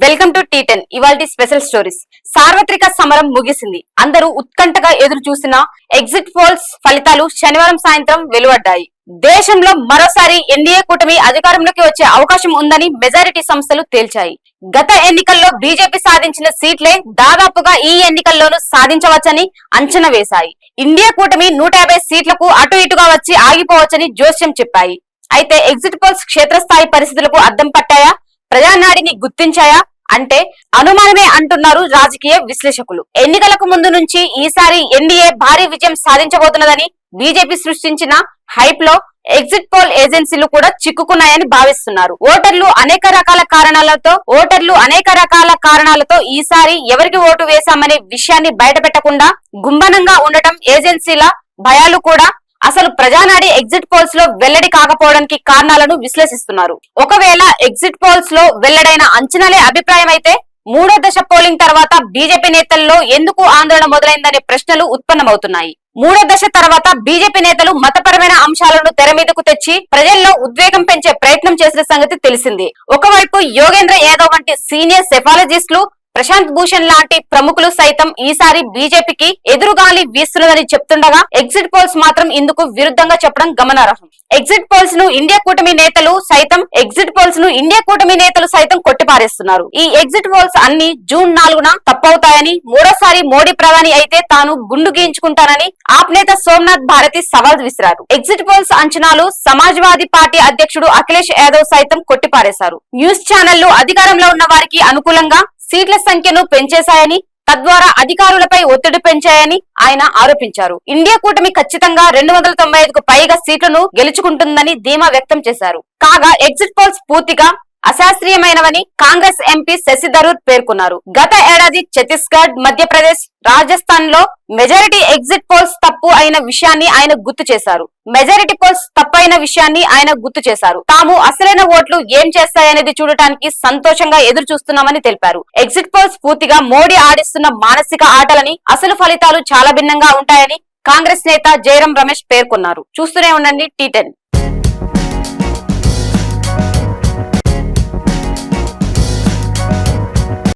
Welcome to T ten ఇవాల్టి special stories. సార్వత్రిక సమరం ముగిసింది. అందరూ ఉత్కంఠగా ఎదురు చూసిన ఎగ్జిట్ పోల్స్ ఫలితాలు శనివారం సాయంత్రం వెలువడ్డాయి. దేశంలో మరోసారి ఎన్డీఏ కూటమి అధికారంలోకి వచ్చే అవకాశం ఉందని మెజారిటీ సంస్థలు తేల్చాయి. గత ఎన్నికల్లో బీజేపీ సాధించిన సీట్లే దాదాపుగా ఈ ఎన్నికల్లోనూ సాధించవచ్చని అంచనా వేశాయి. ఇండియా కూటమి నూట యాభై సీట్లకు అటు ఇటుగా వచ్చి ఆగిపోవచ్చని జోస్యం చెప్పాయి. అయితే ఎగ్జిట్ పోల్స్ క్షేత్రస్థాయి పరిస్థితులకు అద్దం పట్టాయా? ప్రజానాడిని గుర్తించాయా అంటే అనుమానమే అంటున్నారు రాజకీయ విశ్లేషకులు. ఎన్నికలకు ముందు నుంచి ఈసారి ఎన్డీఏ భారీ విజయం సాధించబోతున్నదని బీజేపీ సృష్టించిన హైప్లో ఎగ్జిట్ పోల్ ఏజెన్సీలు కూడా చిక్కుకున్నాయని భావిస్తున్నారు. ఓటర్లు అనేక రకాల కారణాలతో ఓటర్లు అనేక రకాల కారణాలతో ఈసారి ఎవరికి ఓటు వేశామనే విషయాన్ని బయటపెట్టకుండా గుంభనంగా ఉండటం ఏజెన్సీల భయాలు కూడా అసలు ప్రజానాడి ఎగ్జిట్ పోల్స్లో వెల్లడి కాకపోవడానికి కారణాలను విశ్లేషిస్తున్నారు. ఒకవేళ ఎగ్జిట్ పోల్స్లో వెల్లడైన అంచనాలే అభిప్రాయం అయితే మూడో దశ పోలింగ్ తర్వాత బీజేపీ నేతల్లో ఎందుకు ఆందోళన మొదలైందనే ప్రశ్నలు ఉత్పన్నమవుతున్నాయి. మూడో దశ తర్వాత బీజేపీ నేతలు మతపరమైన అంశాలను తెర మీదకు తెచ్చి ప్రజల్లో ఉద్వేగం పెంచే ప్రయత్నం చేసిన సంగతి తెలిసిందే. ఒకవైపు యోగేంద్ర యాదవ్ వంటి సీనియర్ సెఫాలజిస్టులు ప్రశాంత్ భూషణ్ లాంటి ప్రముఖులు సైతం ఈసారి బీజేపీకి ఎదురుగాలి వీస్తున్నదని చెప్తుండగా ఎగ్జిట్ పోల్స్ మాత్రం ఇందుకు విరుద్ధంగా చెప్పడం గమనార్హం. ఎగ్జిట్ పోల్స్ను ఇండియా కూటమి నేతలు సైతం ఎగ్జిట్ పోల్స్ను ఇండియా కూటమి నేతలు సైతం కొట్టిపారేస్తున్నారు. ఈ ఎగ్జిట్ పోల్స్ అన్ని జూన్ నాలుగున తప్పవుతాయని మూడోసారి మోడీ ప్రధాని అయితే తాను గుండు గీయించుకుంటానని ఆప్ నేత సోమనాథ్ భారతి సవాల్ విసిరారు. ఎగ్జిట్ పోల్స్ అంచనాలు సమాజ్వాదీ పార్టీ అధ్యక్షుడు అఖిలేష్ యాదవ్ సైతం కొట్టిపారేశారు. న్యూస్ ఛానళ్ళు అధికారంలో ఉన్న వారికి అనుకూలంగా సీట్ల సంఖ్యను పెంచేశాయని తద్వారా అధికారులపై ఒత్తిడి పెంచాయని ఆయన ఆరోపించారు. ఇండియా కూటమి ఖచ్చితంగా రెండు వందల తొంభై ఐదుకు పైగా సీట్లను గెలుచుకుంటుందని ధీమా వ్యక్తం చేశారు. కాగా ఎగ్జిట్ పోల్స్ పూర్తిగా అశాస్త్రీయమైనవని కాంగ్రెస్ ఎంపీ శశి థరూర్ పేర్కొన్నారు. గత ఏడాది ఛత్తీస్గఢ్ మధ్యప్రదేశ్ రాజస్థాన్లో మెజారిటీ ఎగ్జిట్ పోల్స్ తప్పు అయిన విషయాన్ని ఆయన గుర్తు చేశారు. మెజారిటీ పోల్స్ తప్పు అయిన విషయాన్ని ఆయన గుర్తు చేశారు. తాము అసలైన ఓట్లు ఏం చేస్తాయనేది చూడటానికి సంతోషంగా ఎదురు చూస్తున్నామని తెలిపారు. ఎగ్జిట్ పోల్స్ పూర్తిగా మోడీ ఆడిస్తున్న మానసిక ఆటలని అసలు ఫలితాలు చాలా భిన్నంగా ఉంటాయని కాంగ్రెస్ నేత జయరాం రమేష్ పేర్కొన్నారు. చూస్తూనే ఉండండి టీ టెన్.